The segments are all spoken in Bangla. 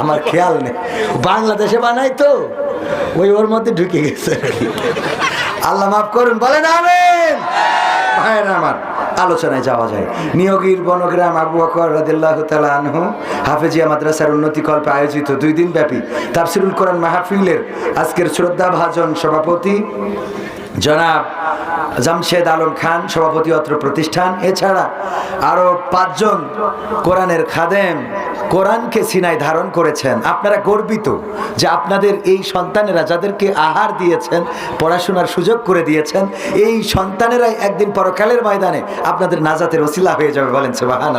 আমার খেয়াল নেই। বাংলাদেশে বানাই তো, ওই ওর মধ্যে ঢুকে গেছে। আল্লাহ মাফ করুন, বলেন আমেন। ভাইয়েরা আমার আলোচনায় যাওয়া যায়। নিয়োগীর বনগ্রাম আবু বকর রাদিল্লাহ আনহু, হাফেজিয়া মাদ্রাসার উন্নতি কল্পে আয়োজিত দুই দিন ব্যাপী তাফসিরুল কোরআন মাহফিলের আজকের শ্রদ্ধা ভাজন সভাপতি জনাব জামশেদ আলম খান, সভাপতি অত্র প্রতিষ্ঠান, এছাড়া আরও পাঁচজন কোরআনের খাদেম কোরআনকে সিনায় ধারণ করেছেন। আপনারা গর্বিত যে আপনাদের এই সন্তানেরা যাদেরকে আহার দিয়েছেন, পড়াশোনার সুযোগ করে দিয়েছেন, এই সন্তানেরাই একদিন পরকালের ময়দানে আপনাদের নাজাতের ওসিলা হয়ে যাবে বলেন সুবাহান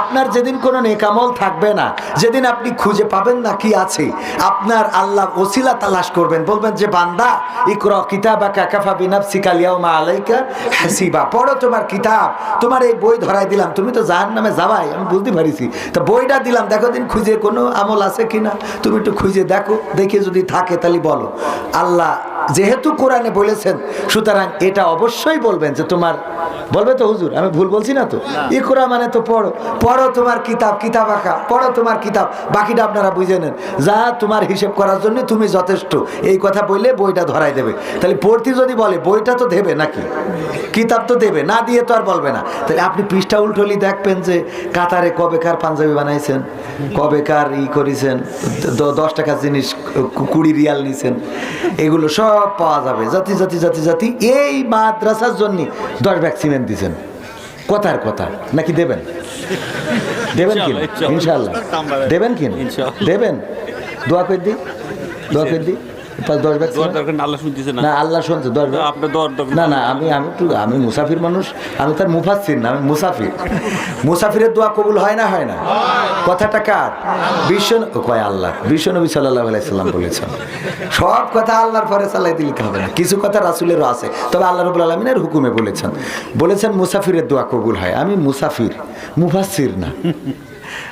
আপনার যেদিন কোনো নেকামল থাকবে না, যেদিন আপনি খুঁজে পাবেন না কি আছে, আপনার আল্লাহ ওসিলা তালাশ করবেন, বলবেন যে বান্দা, ইকর কিতাব কাকাফা বিনাফসি কালিয়াও মা আলাইকা হাসিবা। পড়ো তোমার কিতাব, তোমার এই বই ধরাই দিলাম। তুমি তো জাহান নামে যাবাই, আমি বুঝতে পারিছি। তা বইটা দিলাম, দেখো দিন খুঁজে কোনো আমল আছে কিনা? তুমি একটু খুঁজে দেখো, দেখে যদি থাকে তাহলে বলো। আল্লাহ যেহেতু কোরআনে বলেছেন, সুতরাং এটা অবশ্যই বলবেন যে তোমার বলবে তো হুজুর আমি ভুল বলছি না তো? ইকরা মানে তো পড়ো। পড়ো তোমার কিতাব কিতাব আঁকা। পড়ো তোমার কিতাব। বাকিটা আপনারা বুঝে নেন। যা তোমার হিসেব করার জন্য তুমি যথেষ্ট। এই কথা বললে বইটা ধরাই দেবে। তাহলে পড়তি যদি বলে বইটা তো দেবে নাকি? কিতাব তো দেবে না দিয়ে তো আর বলবে না। তাহলে আপনি পৃষ্ঠা উল্টোলি দেখবেন যে কাতারে কবেকার পাঞ্জাবি বানাইছেন কবেকার ই করেছেন দশ টাকার জিনিস কুড়ি রিয়াল নিছেন। এগুলো সব পাওয়া যাবে। জাতি জাতি জাতি জাতি। এই মাদ্রাসার জন্য দশ ব্যাগ সিমেন্ট দিছেন। কথার কথা নাকি দেবেন? দেবেন কি ইনশাআল্লাহ, ইনশাল্লাহ। দেবেন কি দেবেন? দোয়া করে দি দোয়া করে দিই। না, আল্লাহ শুনছে না না আমি আমি একটু আমি মুসাফির মানুষ আমি তার মুফাসির না আমি মুসাফির। মুসাফিরের দোয়া কবুল হয় না হয় না? কথাটা কার? বিশ্ব কয় আল্লাহ বিশ্ব নবী সাল্লাহ আলাইসাল্লাম বলেছেন সব কথা আল্লাহর পরে চালাই দিলে হবে না। কিছু কথা রাসুলেরও আছে তবে আল্লাহ রবুল আলমিনের হুকুমে বলেছেন বলেছেন মুসাফিরের দোয়া কবুল হয়। আমি মুসাফির মুফাসির না।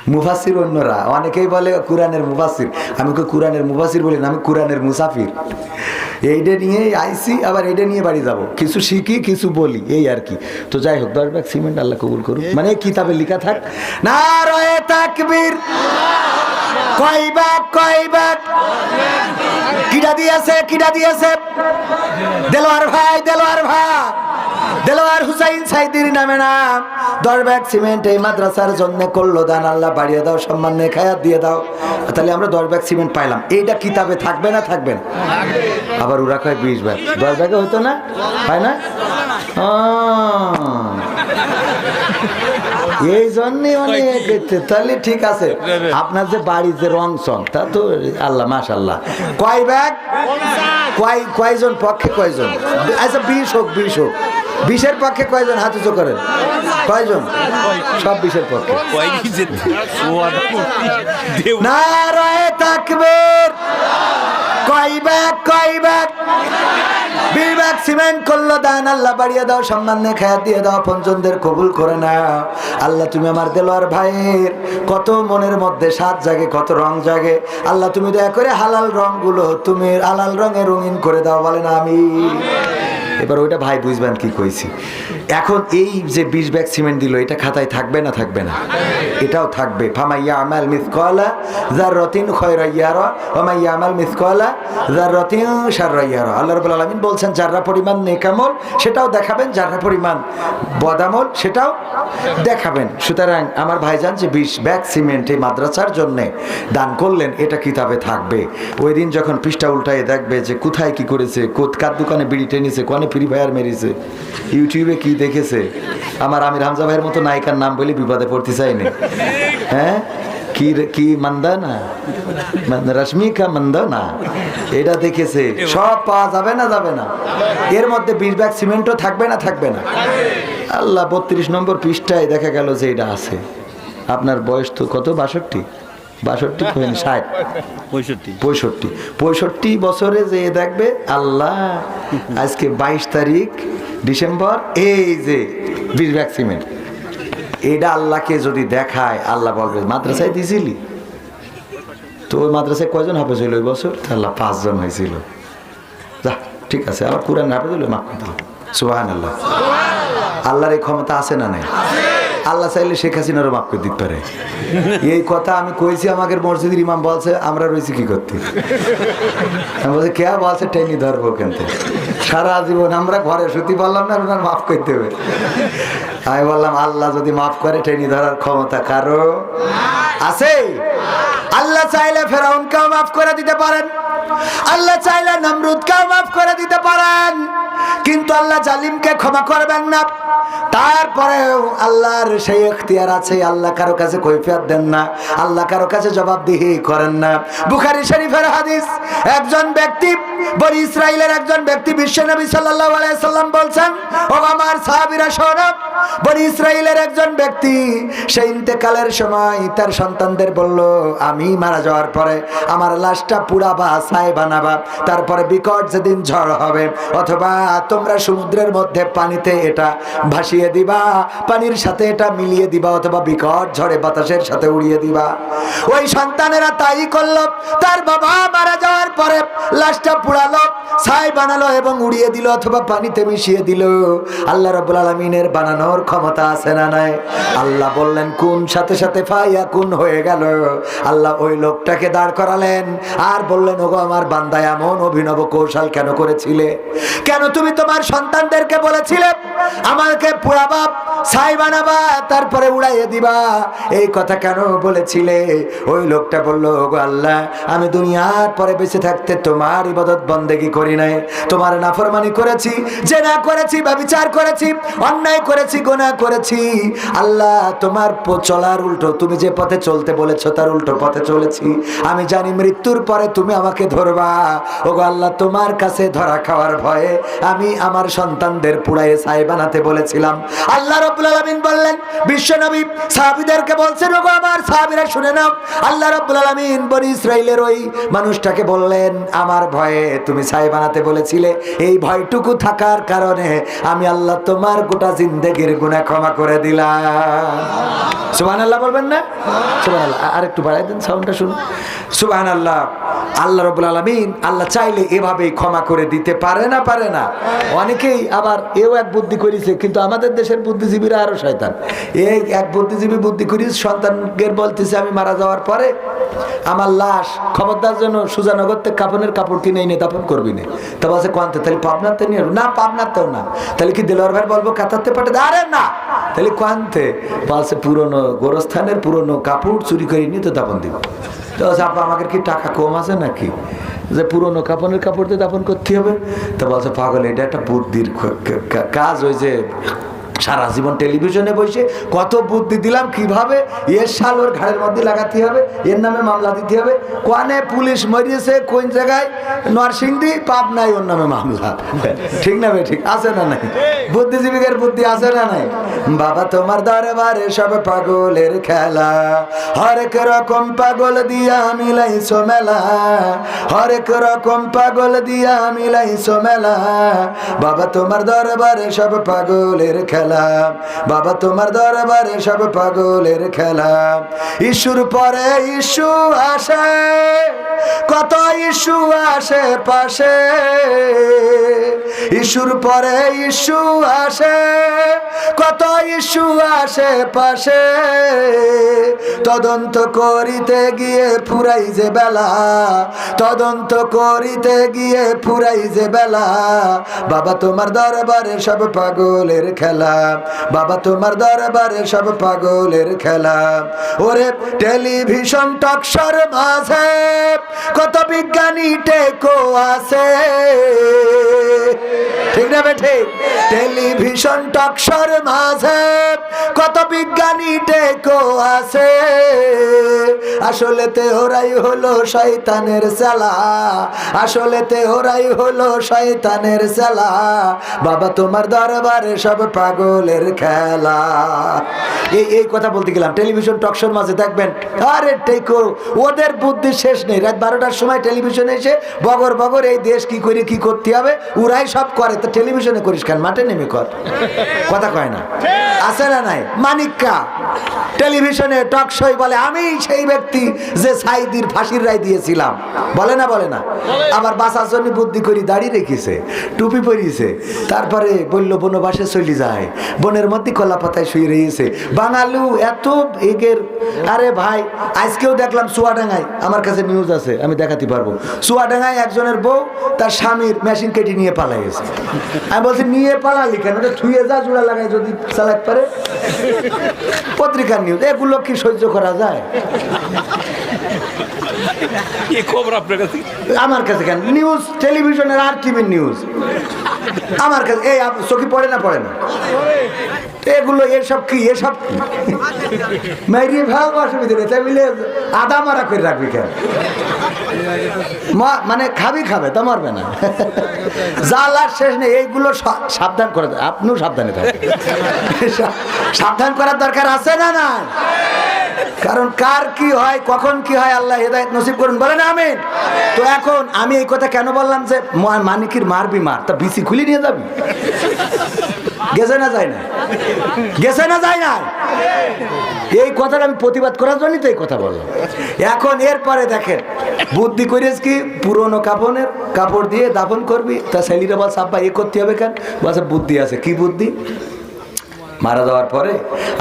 মুফাসির অন্যরা। অনেকেই বলে কোরআনের মুফাসির। আমি কোরআনের মুফাসির বলি না আমি কোরআনের মুসাফির। এইটা নিয়ে আইসি আবার এইটা নিয়ে বাড়ি যাব। কিছু শিখি কিছু বলি এই আর কি। তো যাই হোক দশ ব্যাগ সিমেন্ট আল্লাহ কবুল করুন মানে কিতাবে লেখা থাক। না রয়ে তাকবীর। কয় ব্যাগ কয় ব্যাগ? কিটা দিয়েছে কিডা দিয়েছে? দেলোয়ার ভাই দেলোয়ার ভাই। দেলোয়ার হুসাইন সাইদির নামে নাম। দশ সিমেন্ট এই মাদ্রাসার জন্য করল দান। আল্লাহ বাড়িয়ে দাও, সম্মান নিয়ে খায়াত দিয়ে দাও। তাহলে আমরা দশ সিমেন্ট পাইলাম। এইটা কিতাবে থাকবে না থাকবে না? আবার ওরা কয়, বিশ ব্যাগ দশ হতো না? হয় না? এই জন্যই অনেক তাহলে ঠিক আছে। আপনার যে বাড়ির যে রং সং তা তো আল্লাহ মাশাল্লাহ কয় ব্যাগ? কয় কয়জন পক্ষে কয়জন? আচ্ছা বিশ হোক বিশ হোক। বিশের পক্ষে কয়জন হাত উঁচু করেন? কয়জন? সব বিশের পক্ষে। কয় কি যে দোয়ার দেও না রয়ে তাকবীর। কয় ব্যাগ কয় ব্যাগ সিমেন্ট করল দান আল্লাহ বাড়িয়ে দাও সম্মান নিয়ে খায়াত দিয়ে দাও পঞ্চমদের কবুল করে নাও। আল্লাহ তুমি আমার দেলোয়ার ভাইয়ের। কত মনের মধ্যে সাত জাগে কত রং জাগে। আল্লাহ তুমি দয়া করে হালাল রংগুলো তুমি হালাল রঙে রঙিন করে দাও বলেন আমি এবার ওইটা ভাই বুঝবেন কি কইছি। এখন এই যে বিশ ব্যাগ সিমেন্ট দিল, এটা খাতায় থাকবে না থাকবে না? এটাও থাকবে। ফামাইয়া আমাল মিসকলা জাররাতিন খয়রাইয়ারা ওমাইয়া আমাল মিসকলা জাররাতিন শাররাইয়ারা আল্লাহ রাব্বুল আলামিন বলছেন যারা পরিমাণ নেকামল, সেটাও দেখাবেন। যারা পরিমাণ বদামল, সেটাও দেখাবেন। সুতরাং আমার ভাইজান যে বিশ ব্যাগ সিমেন্ট এই মাদ্রাসার জন্য দান করলেন, এটা কিতাবে থাকবে। ওই দিন যখন পৃষ্ঠা উল্টায় দেখবে যে কোথায় কি করেছে কার দোকানে বিড়ি টেনেছে, কনে ফ্রি ফায়ার মেরেছে, ইউটিউবে কি দেখেছে। আমার আমির হামজা ভাইয়ের মতো নায়িকার নাম বলে বিপদে পড়তে চাইনি। হ্যাঁ? কি কি মান্দা না মান- রশ্মিকা মান্দা না এটা দেখেছে। সব পাওয়া যাবে না যাবে না। এর মধ্যে বিশ ব্যাগ সিমেন্টও থাকবে না থাকবে না। আল্লাহ বত্রিশ নম্বর পৃষ্ঠায় দেখা গেল যে এটা আছে। আপনার বয়স তো কত? বাষট্টি? বাষট্টি হয়নি ষাট? পঁয়ষট্টি। পঁয়ষট্টি। পঁয়ষট্টি বছরে যে দেখবে আল্লাহ আজকে বাইশ তারিখ ডিসেম্বর, এই যে বিশ ব্যাগ সিমেন্ট, এটা আল্লাহকে যদি দেখায়, আল্লাহ বলবে, মাদ্রাসায় দিছিলি? তো ওই মাদ্রাসায় কয়জন হাফেজ হইল ওই বছর? আল্লাহ পাঁচজন হয়েছিল যা, ঠিক আছে, আবার কোরআন হাফেজ হইল মাফ সুবাহান আল্লাহ আল্লাহর এই ক্ষমতা আছে না নাই? আল্লাহ চাইলে শেখ হাসিনারও মাফ করে দিতে পারে। এই কথা আমি কইছি আমাকে মসজিদের ইমাম বলছে, আমরা রয়েছি কি করতে? আমি বলছি, কে বলছে, টেনি ধরবো কেন সারা জীবন আমরা ঘরে সত্যি বললাম না ওনার মাফ করতে হবে। আমি বললাম, আল্লাহ যদি মাফ করে, টেনি ধরার ক্ষমতা কারও? আছে? আল্লাহ চাইলে ফেরাউন ফেরাউনকেও মাফ করে দিতে পারেন। আল্লাহ চাইলে নমরুদ নমরুদকেও মাফ করে দিতে পারেন। কিন্তু আল্লাহ জালিমকে ক্ষমা করবেন না। তারপরেও আল্লাহর সেই এখতিয়ার আছে। আল্লাহ কারও কাছে কৈফিয়ত দেন না। আল্লাহ কারও কাছে জবাবদিহি করেন না। বুখারি শরীফের হাদিস, একজন ব্যক্তি, বনি ইসরায়েলের একজন ব্যক্তি বিশ্বনবী সাল্লাল্লাহু আলাইহি সাল্লাম বলছেন, ও আমার সাহাবীরা শোনো, বনি ইসরায়েলের একজন ব্যক্তি সেই ইন্তেকালের সময় তার সন্তানদের বলল, আমি মারা যাওয়ার পরে আমার লাশটা পুড়াবা, ছাই বানাবা, তারপরে বিকট যেদিন ঝড় হবে, অথবা তোমরা সমুদ্রের মধ্যে পানিতে এটা ভাসিয়ে দিবা, পানির সাথে এটা মিলিয়ে দিবা, অথবা বিকট ঝড়ে বাতাসের সাথে উড়িয়ে দিবা। ওই সন্তানেরা তাই করল, তার বাবা মারা যাওয়ার পরে লাশটা পুড়ালো, ছাই বানালো এবং উড়িয়ে দিল, অথবা পানিতে মিশিয়ে দিল। আল্লাহ রব্বুল আলমিনের বানানোর ক্ষমতা আছে না নাই? আল্লাহ বললেন, কোন সাথে সাথে ফাইয়া কোন হয়ে গেল। আল্লাহ ওই লোকটাকে দাঁড় করালেন আর বললেন, ওগো, আমার বান্দা এমন অভিনব কৌশল কেন করেছিলে? কেন তুমি তোমার সন্তানদেরকে বলেছিলে, আমাকে পুরাবা ছাই বানাবা, তারপরে উড়াইয়ে দিবা? এই কথা কেন বলেছিলে? ওই লোকটা বলল, ওগো আল্লাহ, আমি দুনিয়ার পরে বেঁচে থাকতে তোমার ইবাদত বন্দেগি করি নাই। তোমার নাফরমানি করেছি যে না করেছি বা বিচার করেছি, অন্যায় করেছি গোনা করেছি। আল্লাহ, তোমার চলার উল্টো, তুমি যে পথে চলতে বলেছ, তার উল্টো পথে চলেছি। আমি জানি মৃত্যুর পরে তুমি আমাকে ধরবা। ওগো আল্লাহ, তোমার কাছে ধরা খাওয়ার ভয়ে আমি আমার সন্তানদের পুড়াইয়ে ছাই বানাতে বলেছিলাম। আল্লাহ রব্বুল আলামিন বললেন বিশ্বনবী সাহাবীদেরকে বলছেন, ওগো আমার সাহাবীরা, শুনে নাও। আল্লাহ রব্বুল আলামিন বনি ইসরাইলের ওই মানুষটাকে বললেন, আমার ভয়ে তুমি ছাই বানাতে বলেছিলে। এই ভয়টুকু থাকার কারণে আমি আল্লাহ তোমার গোটা জিন্দেগির গুনাহ ক্ষমা করে দিলাম। সুবহানাল্লাহ বলবেন না? আর একটু বাড়াই দেন সাউন্ডটা শুনুন। সুবহানাল্লাহ, আল্লাহ রব্বুল আলামিন আল্লাহ চাইলে এভাবেই ক্ষমা করে দিতে পারে না পারে না। অনেকেই আবার এও এক বুদ্ধি করেছে, কিন্তু আমাদের দেশের বুদ্ধিজীবীরা আরও শয়তান। এই এক বুদ্ধিজীবী বুদ্ধি করিস সন্তানকে বলতেছে, আমি মারা যাওয়ার পরে আমার লাশ খবরদার জন্য সুজানগর থেকে কাপনের কাপড় কিনে এনে দাপন করবি না। তা বলছে কোয়ান্তে তাহলে পাবনাতে নিয়ে? না, পাবনাতেও না। তাহলে কি দিলওয়ার ভাই বলব, কাতারতে পাঠাতে? আরে না। তাহলে কোয়ান্তে বলছে, পুরনো গোরস্থানের পুরনো কাপড় চুরি করে নিয়ে তো দাপন দিব। তো আপা আমাদের কি টাকা কম আছে নাকি? যে পুরনো কাপড়ের কাপড় দিয়ে দাপন করতে হবে। তো বলছে, পাগল, এটা একটা বুদ্ধির কাজ ওই যে সারা জীবন টেলিভিশনে বসে কত বুদ্ধি দিলাম, কীভাবে? এর সাল ওর ঘাড়ের মধ্যে লাগাতে হবে, এর নামে মামলা দিতে হবে। কোয়ানে পুলিশ মরিয়েছে, কোন জায়গায়? নরসিংদী পাপ নাই ওর নামে মামলা। ঠিক না ঠিক আছে না নাই? বুদ্ধিজীবীদের বুদ্ধি আছে না নাই? বাবা, তোমার দরবারে সব পাগলের খেলা। হরেক রকম পাগল দিয়া মিলাইছো মেলা। হরেক রকম পাগল দিয়া মিলাইছো মেলা। বাবা, তোমার দরবারে সব পাগলের খেলা। বাবা তোমার দরবারে সব পাগলের খেলা। ইস্যুর পরে ইস্যু আসে, কত ইস্যু আসে পাশে। ইস্যুর পরে ইস্যু আসে, কত ইস্যু আসে পাশে। তদন্ত করিতে গিয়ে ফুরাই যে বেলা, তদন্ত করিতে গিয়ে ফুরাই যে বেলা। বাবা তোমার দরবারে সব পাগলের খেলা। বাবা তোমার দরবারে সব পাগলের খেলা ওরে টেলিভিশন টকশর মাঝে কত বিজ্ঞানী টেকো আছে। ঠিক না বেঠে? টেলিভিশন টকশর মাঝে কত বিজ্ঞানী টেকো আছে। আসলে তে ওরাই হলো শয়তানের চালা। আসলে তে ওরাই হলো শয়তানের চালা। বাবা তোমার দরবারে সব পাগলের খেলা। এই এই কথা বলতে গেলাম। টেলিভিশন টকশোর মাঝে দেখবেন, আরে টেকো, ওদের বুদ্ধি শেষ নেই। রাত বারোটার সময় টেলিভিশনে এসে বগর বগর এই দেশ কি করে, কি করতে হবে? ওরাই সব করে। তো টেলিভিশনে করিস কেন? মাঠে নেমে কর। কথা কয় না। আছে না নাই? মানিক্কা টেলিভিশনে টক শোয় বলে, আমি সেই ব্যক্তি যে সাইদির ফাঁসির রায় দিয়েছিলাম। বলে না বলে না। আবার বাঁচার জন্য বুদ্ধি করি, দাড়ি রেখেছে, টুপি পরিয়েছে। তারপরে বলল বনবাসে চলে যায়। বনের মধ্যে কলা পাতায় শুয়ে রয়েছে। বাঙালু এত এগের। আরে ভাই, আজকেও দেখলাম চুয়াডাঙ্গায়, আমার কাছে নিউজ আছে, আমি দেখাতে পারব। চুয়াডাঙ্গায় একজনের বউ তার স্বামীর মেশিন কেটে নিয়ে পালাই গেছে আমি বলছি, নিয়ে পালালি কেন? ওটা থুয়ে যা, জোড়া লাগাই যদি চালাতে পারে। পত্রিকার নিউজ এগুলো কি সহ্য করা যায়? কি খবর আপনার কাছে? আমার কাছে কেন? নিউজ টেলিভিশনের আর টিভির নিউজ আমার কাছে, এই চোখে পড়ে না পড়ে না? এগুলো, এসব কি এসব কি? মেরিয়ে ভাব অসুবিধা তাই বলে আদা মারা করে রাখবি কেন? মানে খাবি খাবে, তা মারবে না। জালার শেষ নেই, এইগুলো সাবধান করে আপনিও সাবধানে থাকবেন। সাবধান করার দরকার আছে না না কারণ কার কি হয় কখন কি হয় আল্লাহ হেদায়ত নসিব করুন। বলেন আমিন। তো এখন আমি এই কথা কেন বললাম যে মানিকির মারবি মার তা বিসি খুলে নিয়ে যাবি? গেছে না যায় না? গেছে না যায় না? এই কথাটা আমি প্রতিবাদ করার জন্যই তো এই কথা বললাম। এখন এরপরে দেখেন বুদ্ধি করিস কি পুরনো কাপড়ের কাপড় দিয়ে দাফন করবি তা ছেলেরা বলছে আব্বা এ করতে হবে কেন? বলছে বুদ্ধি আছে। কি বুদ্ধি? মারা যাওয়ার পরে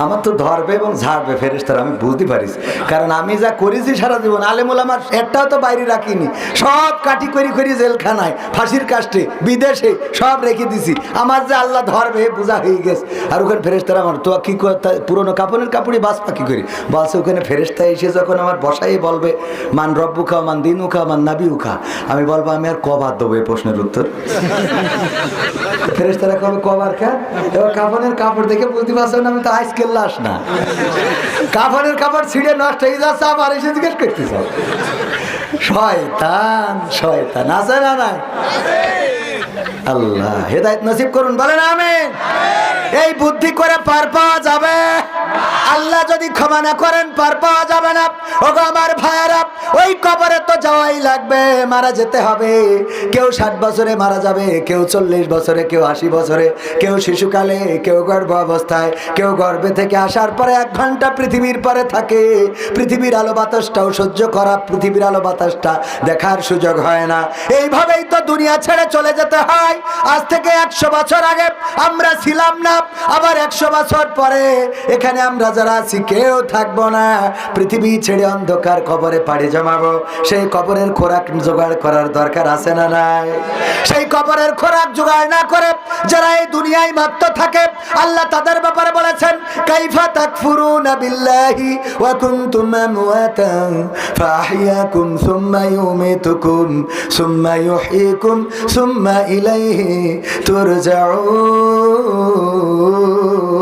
আমার তো ধরবে এবং ঝাড়বে ফেরেস্তার আমি বুঝতে পারিস। কারণ আমি যা করেছি সারা জীবন আলেমুল আমার একটাও তো বাইরে রাখিনি। সব কাটি করি করি জেলখানায়, ফাঁসির কাস্টে বিদেশে সব রেখে দিছি। আমার যে আল্লাহ ধরবে বোঝা হয়ে গেছে। আর ওখানে ফেরেস্তারা আমার তো কি তা কাপড়ের কাপড়ই বাস পাখি করি। বলছে, ওখানে ফেরেস্তা এসে যখন আমার বসাই বলবে, মান রব্বু খা মান দিনু খা মান নাবিউ খা আমি বলব, আমি আর কবার দেবো এই প্রশ্নের উত্তর। ফেরেস্তারা কবে কবার খা? এবার কাপড়ের কাপড় দেখে আমি তো লাশ না। কাপড়ের কাপড় ছিঁড়ে নষ্ট হয়ে করতেছ। শয়তান শয়তান, আছে আল্লাহ, হেদায়ত নসিব করুন, বলেন আমিন। এই বুদ্ধি করে পার পাওয়া যাবে। আল্লাহ যদি ক্ষমা না করেন, পার পাওয়া যাবে না। ওগো আমার ভাইয়েরা, ওই কবরে তো যাওয়াই লাগবে, মারা যেতে হবে। কেউ ষাট বছরে মারা যাবে, কেউ চল্লিশ বছরে, কেউ আশি বছরে, কেউ শিশুকালে, কেউ গর্ভ অবস্থায়, কেউ গর্ভে থেকে আসার পরে এক ঘণ্টা পৃথিবীর পরে থাকে। পৃথিবীর আলো বাতাসটাও সহ্য করা, পৃথিবীর আলো বাতাসটা দেখার সুযোগ হয় না। এইভাবেই তো দুনিয়া ছেড়ে চলে যেতে হয়। আজ থেকে একশো বছর আগে আমরা ছিলাম না আবার একশো বছর পরে এখানে আমরা যারা আছি, কেউ থাকব না। পৃথিবী ছেড়ে অন্ধকার কবরে পাড়ি জমাবো। সেই কবরের খোরাক জোগাড় করার দরকার আছে না নাই? সেই কবরের খোরাক জোগাড় না করে যারা এই দুনিয়ায় মাত্র থাকে, আল্লাহ তাদের ব্যাপারে বলেছেন, কাইফা তাকফুরুনা বিল্লাহি ওয়া কুনতুম আমওয়াতান ফাআহইয়াকুম সুম্মা ইউমিতুকুম সুম্মা ইউহয়িকুম সুম্মা ইলাইহি তুরজাউন। গো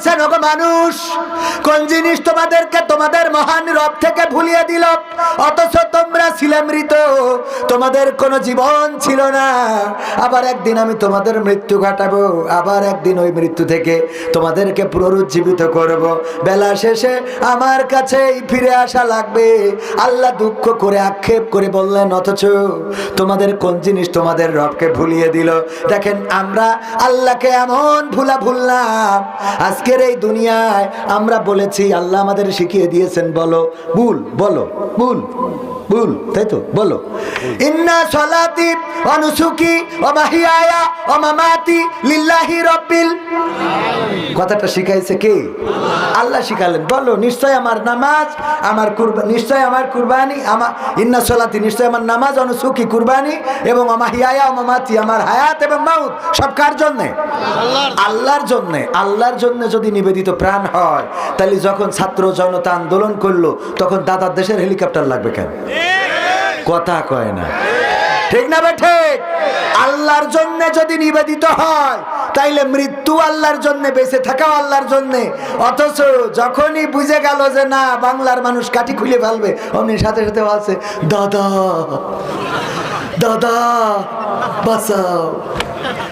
বলছেন, ওগো মানুষ, কোন জিনিস তোমাদেরকে তোমাদের মহান রব থেকে ভুলিয়ে দিল? অথচ তোমরা ছিলে মৃত, তোমাদের কোনো জীবন ছিল না। আবার একদিন আমি তোমাদের মৃত্যু ঘটাবো, আবার একদিন ওই মৃত্যু থেকে তোমাদেরকে পুনরুজ্জীবিত করব। বেলা শেষে আমার কাছেই ফিরে আসা লাগবে। আল্লাহ দুঃখ করে আক্ষেপ করে বললেন, অথচ তোমাদের কোন জিনিস তোমাদের রবকে ভুলিয়ে দিল? দেখেন, আমরা আল্লাহকে এমন ভুলা ভুললাম আজকের এই দুনিয়ায় আমরা বলেছি আল্লাহ আমাদের শিখিয়ে দিয়েছেন বলো ভুল বলো ভুল। ভুল, তাই তো? বলো। ইন্না সলাতি অনুসুকি অমাহিয়ায়া অমামাতি লিল্লাহি রব্বিল কথাটা শিখাইছে কে? আল্লাহ শিখালেন। বলো, নিশ্চয় আমার নামাজ, আমার কুরবা নিশ্চয় আমার কুরবানি আমার ইন্না সলাতি, নিশ্চয় আমার নামাজ অনুসুকি কুরবানি এবং আমার হিয়ায়া মামাতি, আমার হায়াত এবং মাউত, সব কার জন্যে? আল্লাহর জন্যে। আল্লাহর জন্য যদি নিবেদিত প্রাণ হয়, তাহলে যখন ছাত্র জনতা আন্দোলন করল, তখন দাদার দেশের হেলিকপ্টার লাগবে কেন? কথা কয় না। ঠিক না বে, ঠিক? আল্লাহর জন্য যদি নিবেদিত হয়, তাইলে মৃত্যু আল্লাহর জন্য, বেঁচে থাকাও আল্লাহর জন্য। অথচ যখনই বুঝে গেল যে না, বাংলার মানুষ কাটি খুলে ফেলবে, অমনি সাথে সাথে আছে দাদা দাদা, বাঁচাও।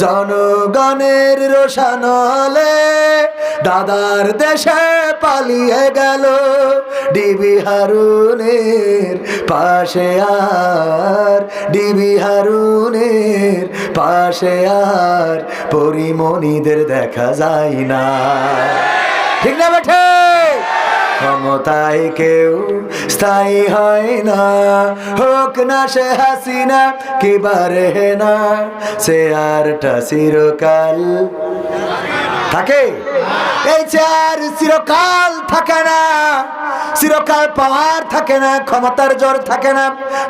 জনগণের রোশানলে দাদার দেশে পালিয়ে গেল ডিবি হারুনের পাশে আর, ডিবি হারুনের পাশে আর, পরিমণিদের দেখা যায় না। ঠিক না বেঠে? ক্ষমতায় কেউ স্থায়ী হয় না। হোক না সে হাসিনা, কি বারে না। সে আরটা চিরকাল থাকে। এই চেয়ার চিরকাল থাকে না। চিরকাল পাওয়ার থাকে না, ক্ষমতার জোর থাকে না,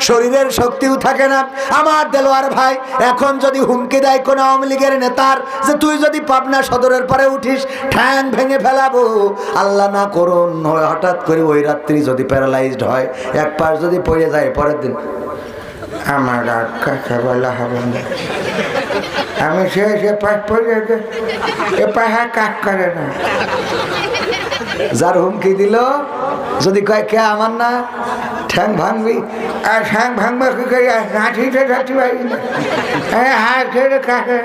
শরীরের শক্তিও থাকে না। আমার দেলোয়ার ভাই, এখন যদি হুমকি দেয় কোন আওয়ামী লীগের নেতার যে তুই যদি পাবনা সদরের পরে উঠিস, ঠ্যাং ভেঙে ফেলাবো। আল্লাহ না করুন হঠাৎ করে ওই রাত্রি যদি প্যারালাইজড হয়, এক পাশ যদি পড়ে যায়, পরের দিন। আমার হবে না। আমি সে সে পাশ পড়ে এ পাহা কাজ করে না। যার হুমকি দিল, যদি কয়, কে আমার না? ঠ্যাং ভাঙবি। আর ঠ্যাং ভাঙবা কি হাঁটিতে যাচ্ছি ভাই হ্যাঁ কাকে